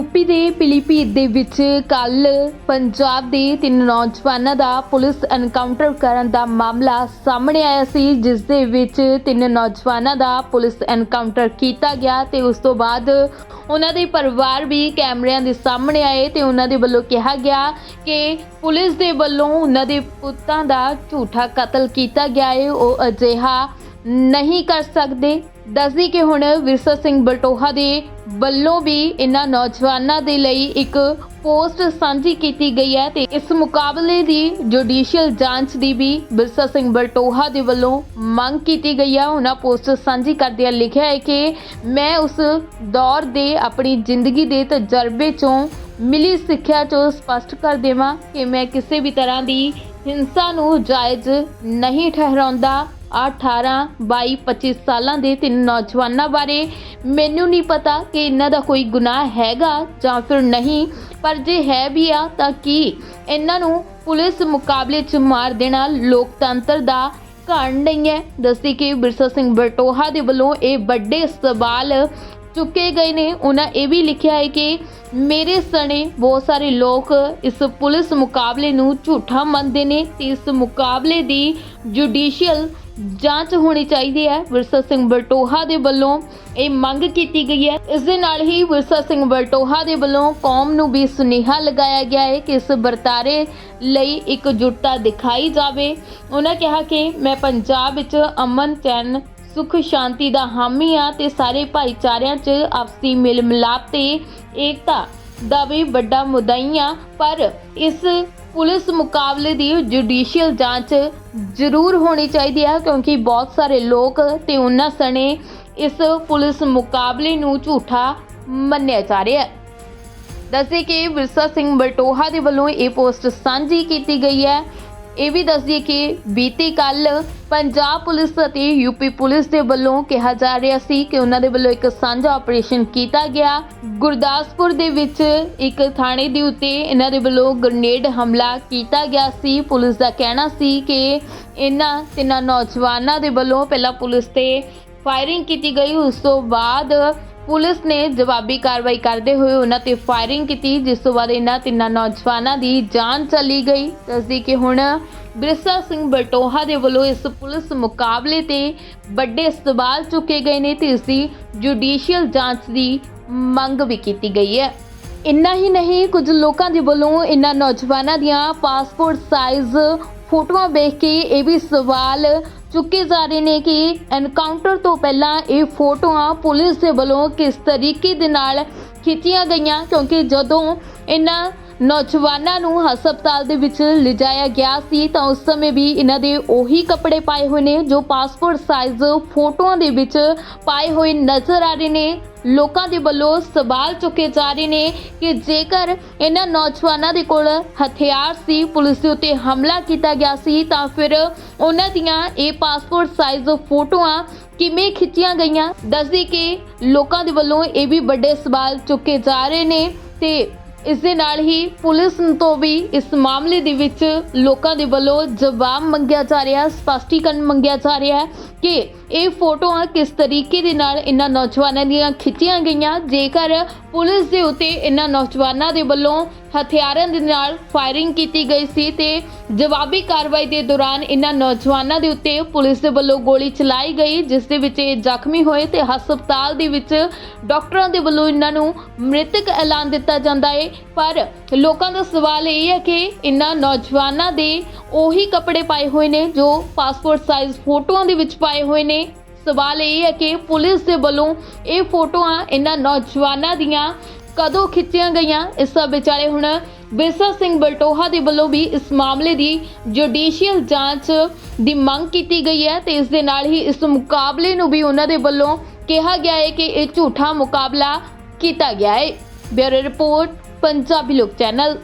UP ਦੇ ਪਿਲੀਭੀਤ ਦੇ ਵਿੱਚ ਕੱਲ ਪੰਜਾਬ ਦੇ ਤਿੰਨ ਨੌਜਵਾਨਾਂ ਦਾ ਪੁਲਿਸ ਐਨਕਾਊਂਟਰ ਕਰਨ ਦਾ ਮਾਮਲਾ ਸਾਹਮਣੇ ਆਇਆ ਸੀ, ਜਿਸ ਦੇ ਵਿੱਚ ਤਿੰਨ ਨੌਜਵਾਨਾਂ ਦਾ ਪੁਲਿਸ ਐਨਕਾਊਂਟਰ ਕੀਤਾ ਗਿਆ ਤੇ ਉਸ ਤੋਂ ਬਾਅਦ ਉਹਨਾਂ ਦੇ ਪਰਿਵਾਰ ਵੀ ਕੈਮਰਿਆਂ ਦੇ ਸਾਹਮਣੇ ਆਏ ਤੇ ਉਹਨਾਂ ਦੇ ਵੱਲੋਂ ਕਿਹਾ ਗਿਆ ਕਿ ਪੁਲਿਸ ਦੇ ਵੱਲੋਂ ਉਹਨਾਂ ਦੇ ਪੁੱਤਾਂ ਦਾ ਝੂਠਾ ਕਤਲ ਕੀਤਾ ਗਿਆ ਹੈ ਉਹ ਅਜਿਹਾ ਨਹੀਂ ਕਰ ਸਕਦੇ। ਦੱਸਦੀ ਕਿ ਹੁਣ ਵਿਰਸਾ ਸਿੰਘ ਬਲਟੋਹਾ ਦੇ ਵੱਲੋਂ ਵੀ ਇਹਨਾਂ ਨੌਜਵਾਨਾਂ ਦੇ ਲਈ ਇੱਕ ਪੋਸਟ ਸਾਂਝੀ ਕੀਤੀ ਗਈ ਹੈ ਤੇ ਇਸ ਮੁਕਾਬਲੇ ਦੀ ਜੁਡੀਸ਼ੀਅਲ ਜਾਂਚ ਦੀ ਵੀ ਵਿਰਸਾ ਸਿੰਘ ਬਲਟੋਹਾ ਦੇ ਵੱਲੋਂ ਮੰਗ ਕੀਤੀ ਗਈ ਹੈ। ਉਹਨਾਂ ਪੋਸਟ ਸਾਂਝੀ ਕਰਦਿਆਂ ਲਿਖਿਆ ਹੈ ਕਿ ਮੈਂ ਉਸ ਦੌਰ ਦੇ ਆਪਣੀ ਜ਼ਿੰਦਗੀ ਦੇ ਤਜਰਬੇ ਚੋਂ ਮਿਲੀ ਸਿੱਖਿਆ ਚੋਂ ਸਪਸ਼ਟ ਕਰ ਦੇਵਾਂ ਕਿ ਮੈਂ ਕਿਸੇ ਵੀ ਤਰ੍ਹਾਂ ਦੀ ਹਿੰਸਾ ਨੂੰ ਜਾਇਜ਼ ਨਹੀਂ ਠਹਿਰਾਉਂਦਾ। 18 22 25 ਸਾਲਾਂ ਦੇ ਤਿੰਨ ਨੌਜਵਾਨਾਂ ਬਾਰੇ ਮੈਨੂੰ ਨਹੀਂ ਪਤਾ ਕਿ ਇਹਨਾਂ ਦਾ ਕੋਈ ਗੁਨਾਹ ਹੈਗਾ ਜਾਂ ਫਿਰ ਨਹੀਂ, ਪਰ ਜੇ ਹੈ ਵੀ ਆ ਤਾਂ ਕੀ ਇਹਨਾਂ ਨੂੰ ਪੁਲਿਸ ਮੁਕਾਬਲੇ 'ਚ ਮਾਰ ਦੇਣਾ ਲੋਕਤੰਤਰ ਦਾ ਘਾਣ ਨਹੀਂ ਹੈ? ਦੱਸੀ ਕਿ ਬਿਰਸਾ ਸਿੰਘ ਬਟੋਹਾ ਦੇ ਵੱਲੋਂ ਇਹ ਵੱਡੇ ਸਵਾਲ ਚੁੱਕੇ ਗਏ ਨੇ। ਉਹਨਾਂ ਇਹ ਵੀ ਲਿਖਿਆ ਹੈ ਕਿ ਮੇਰੇ ਸਣੇ ਬਹੁਤ ਸਾਰੇ ਲੋਕ ਇਸ ਪੁਲਿਸ ਮੁਕਾਬਲੇ ਨੂੰ ਝੂਠਾ ਮੰਨਦੇ ਨੇ ਤੇ ਇਸ ਮੁਕਾਬਲੇ ਦੀ ਜੁਡੀਸ਼ੀਅਲ ਜਾਂਚ ਹੋਣੀ ਚਾਹੀਦੀ ਹੈ। ਵਿਰਸਾ ਸਿੰਘ ਬਲਟੋਹਾ ਦੇ ਵੱਲੋਂ ਇਹ ਮੰਗ ਕੀਤੀ ਗਈ ਹੈ। ਇਸ ਦੇ ਨਾਲ ਹੀ ਵਿਰਸਾ ਸਿੰਘ ਬਲਟੋਹਾ ਦੇ ਵੱਲੋਂ ਕੌਮ ਨੂੰ ਵੀ ਸੁਨੇਹਾ ਲਗਾਇਆ ਗਿਆ ਹੈ ਕਿ ਇਸ ਵਰਤਾਰੇ ਲਈ ਇਕਜੁੱਟਤਾ ਦਿਖਾਈ ਜਾਵੇ। ਉਹਨਾਂ ਕਿਹਾ ਕਿ ਮੈਂ ਪੰਜਾਬ ਵਿੱਚ ਅਮਨ, ਚੈਨ, ਸੁਖ, ਸ਼ਾਂਤੀ ਦਾ ਹਾਮੀ ਆ ਤੇ ਸਾਰੇ ਭਾਈਚਾਰਿਆਂ 'ਚ ਆਪਸੀ ਮਿਲ ਮਿਲਾਪ ਤੇ ਏਕਤਾ ਦਾ ਵੀ ਵੱਡਾ ਮੁੱਦਾਈ ਆ, ਪਰ ਇਸ ਪੁਲਿਸ ਮੁਕਾਬਲੇ ਦੀ ਜੁਡੀਸ਼ੀਅਲ ਜਾਂਚ ਜ਼ਰੂਰ ਹੋਣੀ ਚਾਹੀਦੀ ਹੈ ਕਿਉਂਕਿ ਬਹੁਤ ਸਾਰੇ ਲੋਕ ਤੇ ਉਹਨਾਂ ਸਣੇ ਇਸ ਪੁਲਿਸ ਮੁਕਾਬਲੇ ਨੂੰ ਝੂਠਾ ਮੰਨਿਆ ਜਾ ਰਿਹਾ ਹੈ। ਦੱਸੇ ਕਿ ਵਿਰਸਾ ਸਿੰਘ ਬਲਟੋਹਾ ਦੇ ਵੱਲੋਂ ਇਹ ਪੋਸਟ ਸਾਂਝੀ ਕੀਤੀ ਗਈ ਹੈ। ਇਹ ਵੀ ਦੱਸਦੀਏ ਕਿ ਬੀਤੀ ਕੱਲ ਪੰਜਾਬ ਪੁਲਿਸ ਅਤੇ ਯੂਪੀ ਪੁਲਿਸ ਦੇ ਵੱਲੋਂ ਕਿਹਾ ਜਾ ਰਿਹਾ ਸੀ ਕਿ ਉਹਨਾਂ ਦੇ ਵੱਲੋਂ ਇੱਕ ਸਾਂਝਾ ਆਪਰੇਸ਼ਨ ਕੀਤਾ ਗਿਆ। ਗੁਰਦਾਸਪੁਰ ਦੇ ਵਿੱਚ ਇੱਕ ਥਾਣੇ ਦੇ ਉੱਤੇ ਇਹਨਾਂ ਦੇ ਵੱਲੋਂ ਗ੍ਰਨੇਡ ਹਮਲਾ ਕੀਤਾ ਗਿਆ ਸੀ। ਪੁਲਿਸ ਦਾ ਕਹਿਣਾ ਸੀ ਕਿ ਇਹਨਾਂ ਤਿੰਨਾਂ ਨੌਜਵਾਨਾਂ ਦੇ ਵੱਲੋਂ ਪਹਿਲਾਂ ਪੁਲਿਸ ਤੇ ਫਾਇਰਿੰਗ ਕੀਤੀ ਗਈ। ਉਸ ਤੋਂ ਬਾਅਦ ਪੁਲਿਸ ਨੇ ਜਵਾਬੀ ਕਾਰਵਾਈ ਕਰਦੇ ਹੋਏ ਉਹਨਾਂ ਤੇ ਫਾਇਰਿੰਗ ਕੀਤੀ, ਜਿਸ ਤੋਂ ਬਾਅਦ ਇਹਨਾਂ ਤਿੰਨਾਂ ਨੌਜਵਾਨਾਂ ਦੀ ਜਾਨ ਚਲੀ ਗਈ। ਦੱਸਦੀ ਕਿ ਹੁਣ ਬਿਰਸਾ ਸਿੰਘ ਬਲਟੋਹਾ ਦੇ ਵੱਲੋਂ ਇਸ ਪੁਲਿਸ ਮੁਕਾਬਲੇ ਤੇ ਵੱਡੇ ਸਵਾਲ ਚੁੱਕੇ ਗਏ ਨੇ ਤੇ ਇਸ ਦੀ ਜੁਡੀਸ਼ੀਅਲ ਜਾਂਚ ਦੀ ਮੰਗ ਵੀ ਕੀਤੀ ਗਈ ਹੈ। ਇੰਨਾ ਹੀ ਨਹੀਂ, ਕੁਝ ਲੋਕਾਂ ਦੇ ਵੱਲੋਂ ਇਹਨਾਂ ਨੌਜਵਾਨਾਂ ਦੀਆਂ ਪਾਸਪੋਰਟ ਸਾਈਜ਼ ਫੋਟੋਆਂ ਵੇਖ ਕੇ ਇਹ ਵੀ ਸਵਾਲ ਚੁੱਕੇ ਜਾ ਰਹੇ ਨੇ ਕਿ ਐਨਕਾਊਂਟਰ ਤੋਂ ਪਹਿਲਾਂ ਇਹ ਫੋਟੋਆਂ ਪੁਲਿਸ ਦੇ ਵੱਲੋਂ ਕਿਸ ਤਰੀਕੇ ਦੇ ਨਾਲ ਖਿੱਚੀਆਂ ਗਈਆਂ? ਕਿਉਂਕਿ ਜਦੋਂ ਇਹਨਾਂ ਨੌਜਵਾਨਾਂ ਨੂੰ ਹਸਪਤਾਲ ਦੇ ਵਿੱਚ ਲਿਜਾਇਆ ਗਿਆ ਸੀ, ਤਾਂ ਉਸ ਸਮੇਂ ਵੀ ਇਹਨਾਂ ਦੇ ਉਹੀ ਕੱਪੜੇ ਪਾਏ ਹੋਏ ਨੇ, ਜੋ ਪਾਸਪੋਰਟ ਸਾਈਜ਼ ਫੋਟੋਆਂ ਦੇ ਵਿੱਚ ਪਾਏ ਹੋਏ ਨਜ਼ਰ ਆ ਰਹੇ ਨੇ। ਲੋਕਾਂ ਦੇ ਵੱਲੋਂ ਸਵਾਲ ਚੁੱਕੇ ਜਾ ਰਹੇ ਨੇ ਕਿ ਜੇਕਰ ਇਹਨਾਂ ਨੌਜਵਾਨਾਂ ਦੇ ਕੋਲ ਹਥਿਆਰ ਸੀ, ਪੁਲਿਸ ਦੇ ਉੱਤੇ ਹਮਲਾ ਕੀਤਾ ਗਿਆ ਸੀ, ਤਾਂ ਫਿਰ ਉਹਨਾਂ ਦੀਆਂ ਇਹ ਪਾਸਪੋਰਟ ਸਾਈਜ਼ ਫੋਟੋਆਂ ਕਿਵੇਂ ਖਿੱਚੀਆਂ ਗਈਆਂ? ਦੱਸਦੀ ਕਿ ਲੋਕਾਂ ਦੇ ਵੱਲੋਂ ਇਹ ਵੀ ਵੱਡੇ ਸਵਾਲ ਚੁੱਕੇ ਜਾ ਰਹੇ ਨੇ ਤੇ ਇਸ ਦੇ ਨਾਲ ਹੀ ਪੁਲਿਸ ਤੋਂ ਵੀ ਇਸ ਮਾਮਲੇ ਦੇ ਵਿੱਚ ਲੋਕਾਂ ਦੇ ਵੱਲੋਂ ਜਵਾਬ ਮੰਗਿਆ ਜਾ ਰਿਹਾ, ਸਪਸ਼ਟੀਕਰਨ ਮੰਗਿਆ ਜਾ ਰਿਹਾ ਕਿ ਇਹ ਫੋਟੋਆਂ ਕਿਸ ਤਰੀਕੇ ਦੇ ਨਾਲ ਇਹਨਾਂ ਨੌਜਵਾਨਾਂ ਦੀਆਂ ਖਿੱਚੀਆਂ ਗਈਆਂ। ਜੇਕਰ ਪੁਲਿਸ ਦੇ ਉੱਤੇ ਇਹਨਾਂ ਨੌਜਵਾਨਾਂ ਦੇ ਵੱਲੋਂ ਹਥਿਆਰਾਂ ਦੇ ਨਾਲ ਫਾਇਰਿੰਗ ਕੀਤੀ ਗਈ ਸੀ ਤੇ ਜਵਾਬੀ ਕਾਰਵਾਈ ਦੇ ਦੌਰਾਨ ਇਹਨਾਂ ਨੌਜਵਾਨਾਂ ਦੇ ਉੱਤੇ ਪੁਲਿਸ ਦੇ ਵੱਲੋਂ ਗੋਲੀ ਚਲਾਈ ਗਈ, ਜਿਸ ਦੇ ਵਿੱਚ ਇਹ ਜ਼ਖਮੀ ਹੋਏ ਤੇ ਹਸਪਤਾਲ ਦੇ ਵਿੱਚ ਡਾਕਟਰਾਂ ਦੇ ਵੱਲੋਂ ਇਹਨਾਂ ਨੂੰ ਮ੍ਰਿਤਕ ਐਲਾਨ ਦਿੱਤਾ ਜਾਂਦਾ ਹੈ ਪਰ ਲੋਕਾਂ ਦਾ ਸਵਾਲ ਇਹ ਹੈ ਕਿ ਇਹਨਾਂ ਨੌਜਵਾਨਾਂ ਦੇ ਉਹੀ ਕੱਪੜੇ ਪਾਏ ਹੋਏ ਨੇ ਜੋ ਪਾਸਪੋਰਟ ਸਾਈਜ਼ ਫੋਟੋਆਂ ਦੇ ਵਿੱਚ ਪਾਏ ਹੋਏ ਨੇ। ਸਵਾਲ ਇਹ ਹੈ ਕਿ ਪੁਲਿਸ ਦੇ ਵੱਲੋਂ ਇਹ ਫੋਟੋਆਂ ਇਹਨਾਂ ਨੌਜਵਾਨਾਂ ਦੀਆਂ ਕਦੋਂ ਖਿੱਚੀਆਂ ਗਈਆਂ? ਇਸ ਸਭ ਵਿਚਾਲੇ ਹੁਣ ਵਿਰਸਾ ਸਿੰਘ ਬਲਟੋਹਾ ਦੇ ਵੱਲੋਂ ਵੀ ਇਸ ਮਾਮਲੇ ਦੀ ਜੁਡੀਸ਼ੀਅਲ ਜਾਂਚ ਦੀ ਮੰਗ ਕੀਤੀ ਗਈ ਹੈ ਤੇ ਇਸ ਦੇ ਨਾਲ ਹੀ ਇਸ ਮੁਕਾਬਲੇ ਨੂੰ ਵੀ ਉਹਨਾਂ ਦੇ ਵੱਲੋਂ ਕਿਹਾ ਗਿਆ ਹੈ ਕਿ ਇਹ ਝੂਠਾ ਮੁਕਾਬਲਾ ਕੀਤਾ ਗਿਆ ਹੈ। ਬਿਊਰੋ ਰਿਪੋਰਟ, ਪੰਜਾਬੀ ਲੋਕ ਚੈਨਲ।